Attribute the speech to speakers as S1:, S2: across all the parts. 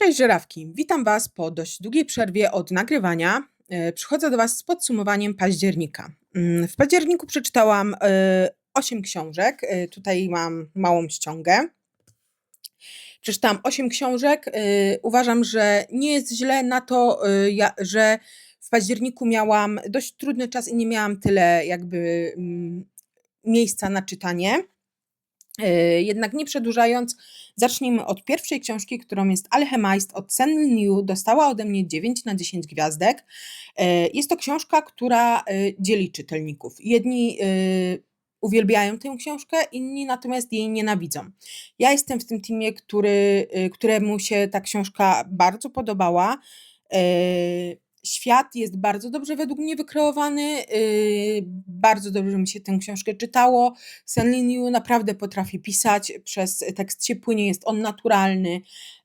S1: Cześć żerawki, witam Was po dość długiej przerwie od nagrywania. E, Przychodzę do Was z podsumowaniem października. Mm, W październiku przeczytałam e, 8 książek. E, Tutaj mam małą ściągę. Przeczytałam 8 książek. E, Uważam, że nie jest źle na to, e, że w październiku miałam dość trudny czas i nie miałam tyle jakby mm, miejsca na czytanie. E, Jednak nie przedłużając, zacznijmy od pierwszej książki, którą jest Alchemist od Senny New. Dostała ode mnie 9 na 10 gwiazdek. E, Jest to książka, która e, dzieli czytelników. Jedni uwielbiają tę książkę, inni natomiast jej nienawidzą. Ja jestem w tym teamie, który, któremu się ta książka bardzo podobała. Świat jest bardzo dobrze według mnie wykreowany. e, Bardzo dobrze mi się tę książkę czytało. Sen Lin naprawdę potrafi pisać, przez tekst się płynie, jest on naturalny.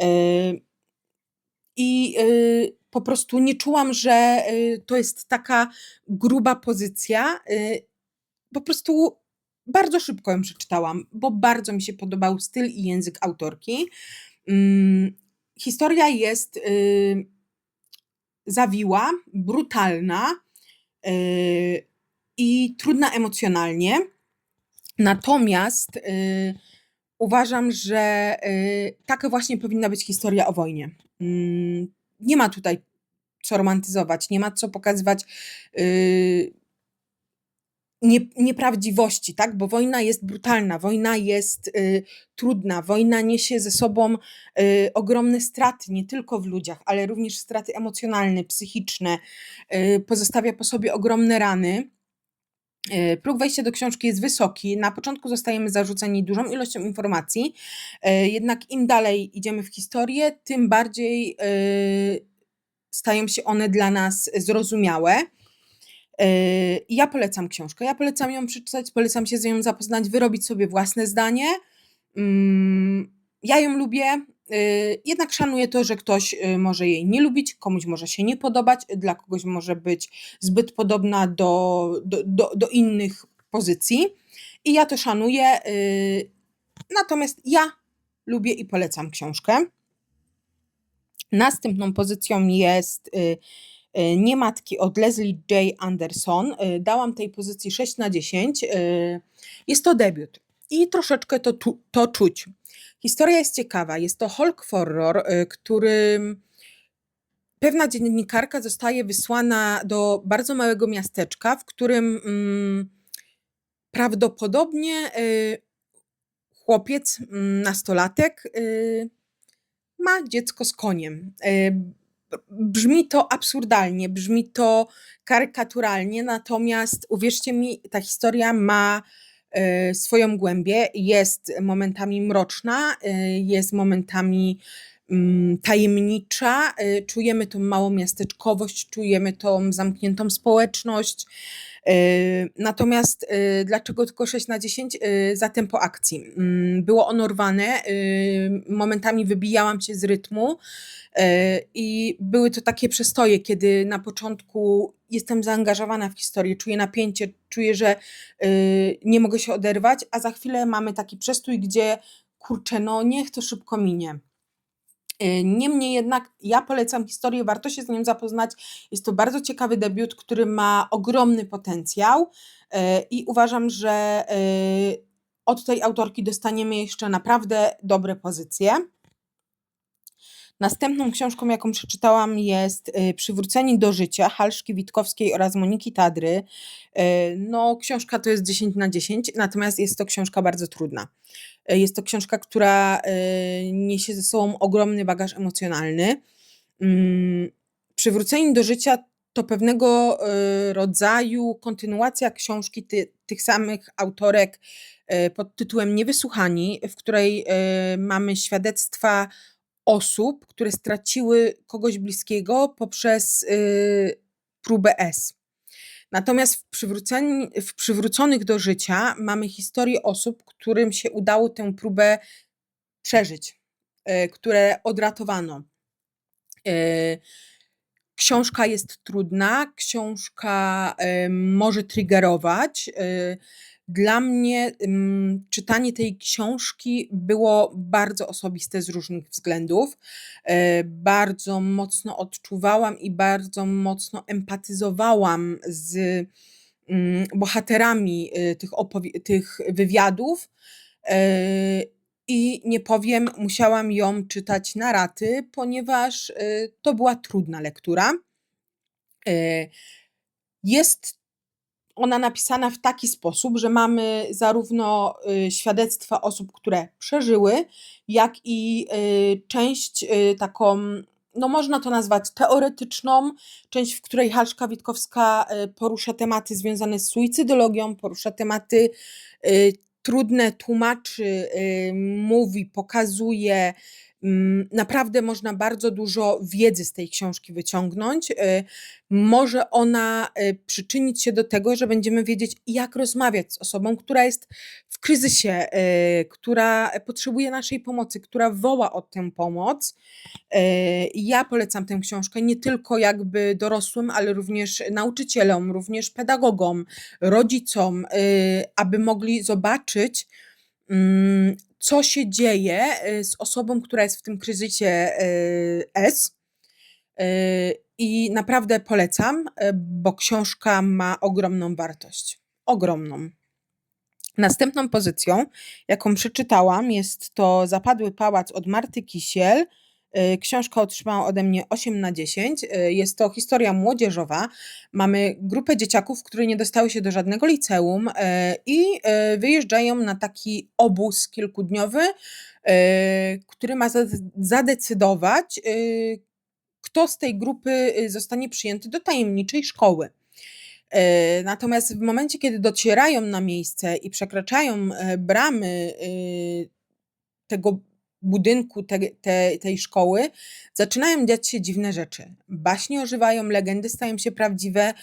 S1: Yy, I yy, po prostu nie czułam, że to jest taka gruba pozycja. Po prostu bardzo szybko ją przeczytałam, bo bardzo mi się podobał styl i język autorki. Ym, Historia jest zawiła, brutalna yy, i trudna emocjonalnie. Natomiast y, uważam, że y, taka właśnie powinna być historia o wojnie. Mm, nie ma tutaj co romantyzować, nie ma co pokazywać nie, nieprawdziwości, tak? Bo wojna jest brutalna, wojna jest y, trudna, wojna niesie ze sobą y, ogromne straty, nie tylko w ludziach, ale również straty emocjonalne, psychiczne, y, pozostawia po sobie ogromne rany. E, Próg wejścia do książki jest wysoki. Na początku zostajemy zarzuceni dużą ilością informacji, e, jednak im dalej idziemy w historię, tym bardziej e, stają się one dla nas zrozumiałe. E, Ja polecam książkę. Ja polecam ją przeczytać, polecam się z nią zapoznać, wyrobić sobie własne zdanie. Mm, Ja ją lubię, y, jednak szanuję to, że ktoś y, może jej nie lubić, komuś może się nie podobać, dla kogoś może być zbyt podobna do, do, do, do innych pozycji. I ja to szanuję. Natomiast ja lubię i polecam książkę. Następną pozycją jest y, y, Niematki od Leslie J. Anderson. Y, Dałam tej pozycji 6 na 10. Y, Jest to debiut i troszeczkę to, to czuć. Historia jest ciekawa. Jest to Hulk Horror, który pewna dziennikarka zostaje wysłana do bardzo małego miasteczka, w którym mm, prawdopodobnie y, chłopiec, mm, nastolatek, y, ma dziecko z koniem. Y, Brzmi to absurdalnie, brzmi to karykaturalnie, natomiast uwierzcie mi, ta historia ma y, swoją głębię. Jest momentami mroczna, y, jest momentami tajemnicza. y, Czujemy tą małą miasteczkowość, czujemy tą zamkniętą społeczność. y, Natomiast y, dlaczego tylko 6 na 10? Y, Za tempo akcji. Mm, Było ono rwane, momentami wybijałam się z rytmu i były to takie przestoje, kiedy na początku jestem zaangażowana w historię, czuję napięcie, czuję, że nie mogę się oderwać, a za chwilę mamy taki przestój, gdzie kurczę, no niech to szybko minie. Y, Niemniej jednak ja polecam historię, warto się z nią zapoznać. Jest to bardzo ciekawy debiut, który ma ogromny potencjał y, i uważam, że y, od tej autorki dostaniemy jeszcze naprawdę dobre pozycje. Następną książką, jaką przeczytałam, jest Przywróceni do życia Halszki Witkowskiej oraz Moniki Tadry. No, książka to jest 10 na 10, natomiast jest to książka bardzo trudna. Y, Jest to książka, która y, niesie ze sobą ogromny bagaż emocjonalny. Mm, Przywróceni do życia to pewnego y, rodzaju kontynuacja książki ty, tych samych autorek pod tytułem Niewysłuchani, w której mamy świadectwa osób, które straciły kogoś bliskiego poprzez próbę S. Natomiast w, w przywróconych do życia mamy historię osób, którym się udało tę próbę przeżyć, y, które odratowano. Y, Książka jest trudna, książka y, może triggerować. Dla mnie, czytanie tej książki było bardzo osobiste z różnych względów. E, bardzo mocno odczuwałam i bardzo mocno empatyzowałam z, bohaterami, y, tych tych wywiadów. E, I nie powiem, musiałam ją czytać na raty, ponieważ, y, to była trudna lektura. E, jest ona napisana w taki sposób, że mamy zarówno, y, świadectwa osób, które przeżyły, jak i, y, część, y, taką, no można to nazwać teoretyczną, część, w której Halszka Witkowska, porusza tematy związane z suicydologią, porusza tematy, trudne, tłumaczy, mówi, pokazuje. Mm, naprawdę można bardzo dużo wiedzy z tej książki wyciągnąć. Y, może ona, y, przyczynić się do tego, że będziemy wiedzieć, jak rozmawiać z osobą, która jest w kryzysie, y, która potrzebuje naszej pomocy, która woła o tę pomoc. Ja polecam tę książkę nie tylko jakby dorosłym, ale również nauczycielom, również pedagogom, rodzicom, aby mogli zobaczyć, mm, co się dzieje, y, z osobą, która jest w tym kryzysie, y, S. Y, I naprawdę polecam, bo książka ma ogromną wartość. Ogromną. Następną pozycją, jaką przeczytałam, jest to Zapadły pałac od Marty Kisiel. Y, książka otrzymała ode mnie 8 na 10. Y, jest to historia młodzieżowa. Mamy grupę dzieciaków, które nie dostały się do żadnego liceum, y, i, wyjeżdżają na taki obóz kilkudniowy, który ma zade zadecydować, kto z tej grupy, zostanie przyjęty do tajemniczej szkoły. Natomiast w momencie, kiedy docierają na miejsce i przekraczają, bramy, tego budynku, te te tej szkoły, zaczynają dziać się dziwne rzeczy. Baśnie ożywają, legendy stają się prawdziwe.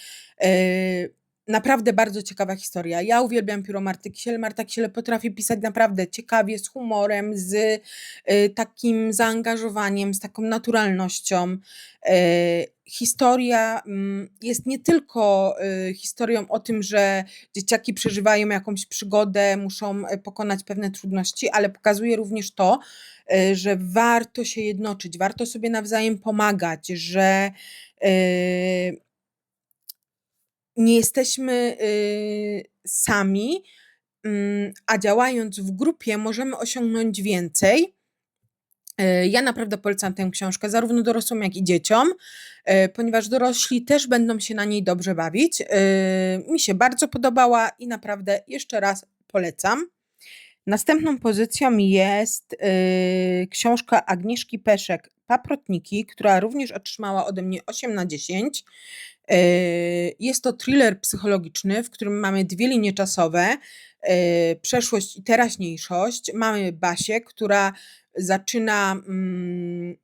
S1: Y, naprawdę bardzo ciekawa historia. Ja uwielbiam pióro Marty Kisiel. Marta Kisiel potrafi pisać naprawdę ciekawie, z humorem, z, y, takim zaangażowaniem, z taką naturalnością. Historia, mm, jest nie tylko, y, historią o tym, że dzieciaki przeżywają jakąś przygodę, muszą, y, pokonać pewne trudności, ale pokazuje również to, y, że warto się jednoczyć, warto sobie nawzajem pomagać, że, y nie jesteśmy, y, sami, mm, a działając w grupie możemy osiągnąć więcej. Y, ja naprawdę polecam tę książkę zarówno dorosłym, jak i dzieciom, y, ponieważ dorośli też będą się na niej dobrze bawić. Y, mi się bardzo podobała i naprawdę jeszcze raz polecam. Następną pozycją jest, książka Agnieszki Peszek „Paprotniki”, która również otrzymała ode mnie 8 na 10. Y, jest to thriller psychologiczny, w którym mamy 2 linie czasowe, przeszłość i teraźniejszość. Mamy Basię, która zaczyna, mm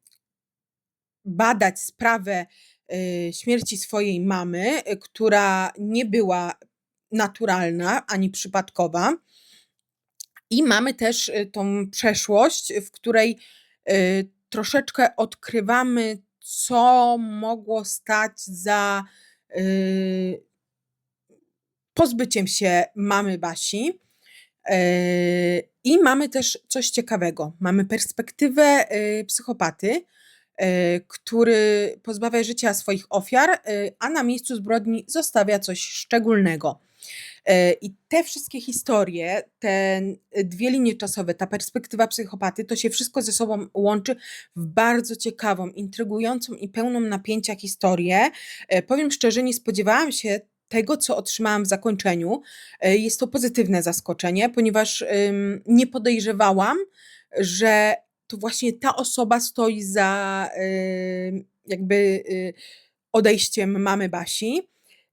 S1: badać sprawę, y, śmierci swojej mamy, która nie była naturalna ani przypadkowa. I mamy też, y, tą przeszłość, w której, y, troszeczkę odkrywamy, co mogło stać za, y pozbyciem się mamy Basi. Y, I mamy też coś ciekawego. Mamy perspektywę, y, psychopaty, y, który pozbawia życia swoich ofiar, y, a na miejscu zbrodni zostawia coś szczególnego. Y, I te wszystkie historie, te 2 linie czasowe, ta perspektywa psychopaty, to się wszystko ze sobą łączy w bardzo ciekawą, intrygującą i pełną napięcia historię. Y, powiem szczerze, nie spodziewałam się tego, co otrzymałam w zakończeniu. Y, jest to pozytywne zaskoczenie, ponieważ, nie podejrzewałam, że to właśnie ta osoba stoi za, jakby, y, odejściem mamy Basi.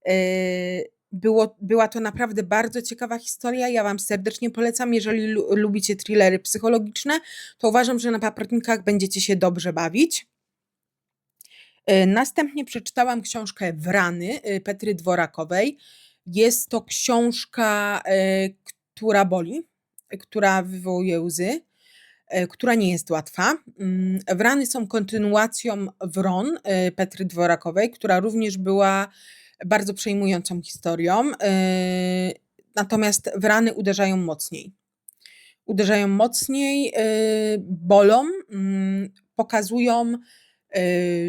S1: Y, było była to naprawdę bardzo ciekawa historia. Ja wam serdecznie polecam. Jeżeli lu lubicie thrillery psychologiczne, to uważam, że na Paprotnikach będziecie się dobrze bawić. Y, następnie przeczytałam książkę „Wrany” y, Petry Dworakowej. Jest to książka, y, która boli, która wywołuje łzy, która nie jest łatwa. Mm, „Wrany” są kontynuacją „Wron” Petry Dworakowej, która również była bardzo przejmującą historią. natomiast w rany uderzają mocniej. Uderzają mocniej, bolą, mm, pokazują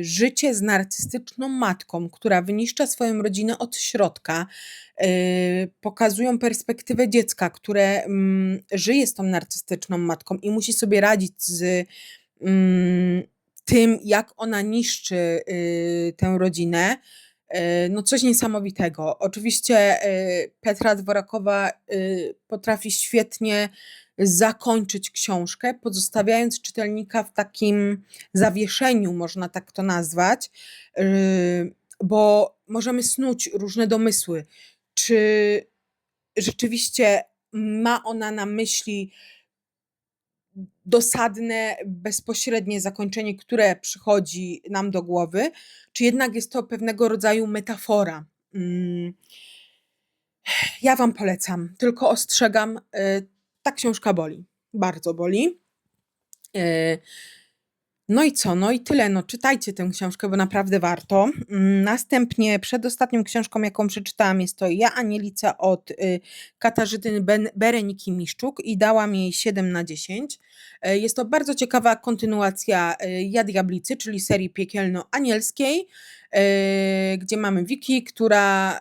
S1: życie z narcystyczną matką, która wyniszcza swoją rodzinę od środka. Y, pokazują perspektywę dziecka, które mm, żyje z tą narcystyczną matką i musi sobie radzić z mm, tym, jak ona niszczy y, tę rodzinę. Y, no coś niesamowitego. Oczywiście y, Petra Dworakowa y, potrafi świetnie zakończyć książkę, pozostawiając czytelnika w takim zawieszeniu, można tak to nazwać, y, bo możemy snuć różne domysły. Czy rzeczywiście ma ona na myśli dosadne, bezpośrednie zakończenie, które przychodzi nam do głowy, czy jednak jest to pewnego rodzaju metafora. Mm. Ja Wam polecam, tylko ostrzegam, y, ta książka boli, bardzo boli. Y, no i co? No i tyle. No, czytajcie tę książkę, bo naprawdę warto. Mm, Następnie, przedostatnią książką, jaką przeczytałam, jest to Ja Anielica od y, Katarzyny Ben- Bereniki Miszczuk i dałam jej 7 na 10. Y, Jest to bardzo ciekawa kontynuacja y, Ja Diablicy, czyli serii piekielno-anielskiej, gdzie mamy Wiki, która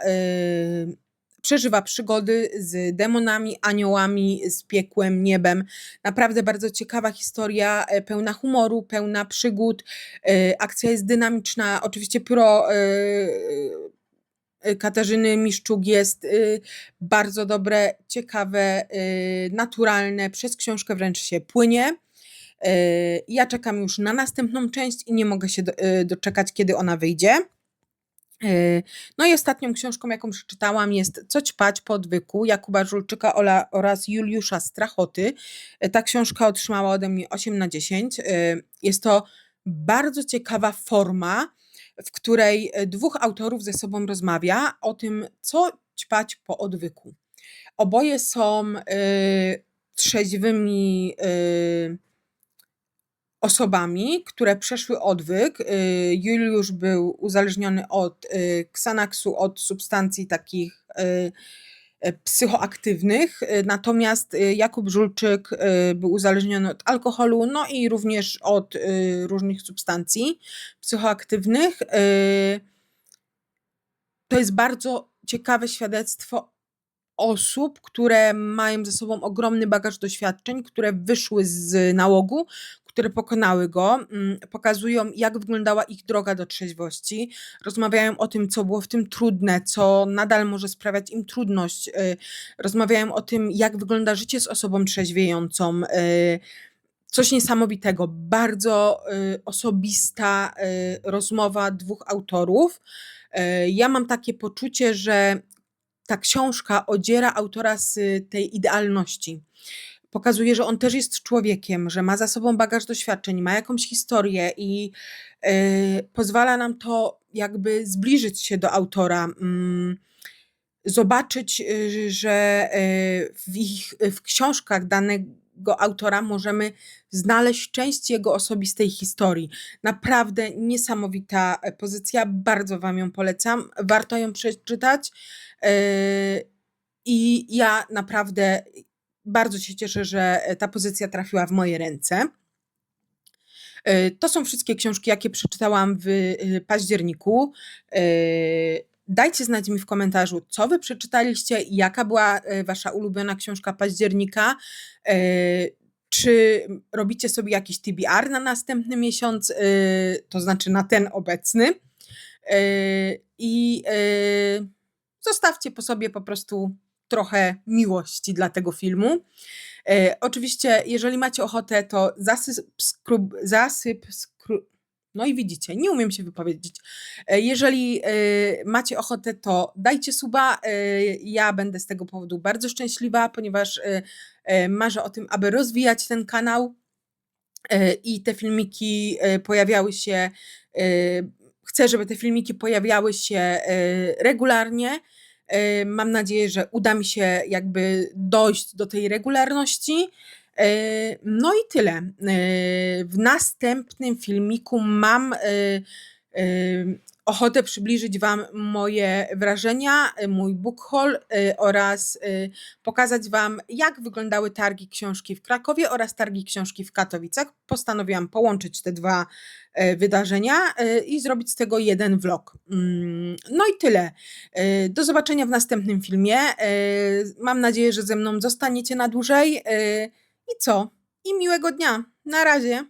S1: przeżywa przygody z demonami, aniołami, z piekłem, niebem. Naprawdę bardzo ciekawa historia, e, pełna humoru, pełna przygód. E, Akcja jest dynamiczna. Oczywiście pro e, Katarzyny Miszczuk jest bardzo dobre, ciekawe, naturalne. Przez książkę wręcz się płynie. Ja czekam już na następną część i nie mogę się do, doczekać, kiedy ona wyjdzie. E, No i ostatnią książką, jaką przeczytałam jest Co ćpać po odwyku Jakuba Żulczyka oraz Juliusza Strachoty. E, Ta książka otrzymała ode mnie 8 na 10. E, Jest to bardzo ciekawa forma, w której dwóch autorów ze sobą rozmawia o tym, co ćpać po odwyku. Oboje są trzeźwymi osobami, które przeszły odwyk. Y, Juliusz był uzależniony od y, Xanaxu, od substancji takich y, y, psychoaktywnych, y, natomiast y, Jakub Żulczyk y, był uzależniony od alkoholu, no i również od y, różnych substancji psychoaktywnych. Y, To jest bardzo ciekawe świadectwo osób, które mają ze sobą ogromny bagaż doświadczeń, które wyszły z nałogu, które pokonały go, mm, pokazują, jak wyglądała ich droga do trzeźwości, rozmawiają o tym, co było w tym trudne, co nadal może sprawiać im trudność, y, rozmawiają o tym, jak wygląda życie z osobą trzeźwiejącą. y, Coś niesamowitego, bardzo y, osobista rozmowa dwóch autorów. Ja mam takie poczucie, że ta książka odziera autora z tej idealności. Pokazuje, że on też jest człowiekiem, że ma za sobą bagaż doświadczeń, ma jakąś historię i y, pozwala nam to jakby zbliżyć się do autora, mm, zobaczyć, y, że y, w, ich, w książkach danego autora możemy znaleźć część jego osobistej historii. Naprawdę niesamowita e, pozycja, bardzo Wam ją polecam, warto ją przeczytać. I ja naprawdę bardzo się cieszę, że ta pozycja trafiła w moje ręce. Y, To są wszystkie książki, jakie przeczytałam w y, październiku. Dajcie znać mi w komentarzu, co wy przeczytaliście, jaka była wasza ulubiona książka października. Czy robicie sobie jakiś TBR na następny miesiąc, to znaczy na ten obecny. I zostawcie po sobie po prostu trochę miłości dla tego filmu. E, oczywiście, jeżeli macie ochotę, to zasyp, skrub, zasyp skru, no i widzicie, nie umiem się wypowiedzieć. E, jeżeli e, macie ochotę, to dajcie suba. E, ja będę z tego powodu bardzo szczęśliwa, ponieważ marzę o tym, aby rozwijać ten kanał i te filmiki pojawiały się. Chcę, żeby te filmiki pojawiały się regularnie. Mam nadzieję, że uda mi się jakby dojść do tej regularności. No i tyle. W następnym filmiku mam e, ochotę przybliżyć Wam moje wrażenia, mój book haul y, oraz y, pokazać Wam, jak wyglądały targi książki w Krakowie oraz targi książki w Katowicach. Postanowiłam połączyć te dwa y, wydarzenia i zrobić z tego jeden vlog. Mm, No i tyle. Do zobaczenia w następnym filmie. Mam nadzieję, że ze mną zostaniecie na dłużej. I co? I miłego dnia. Na razie.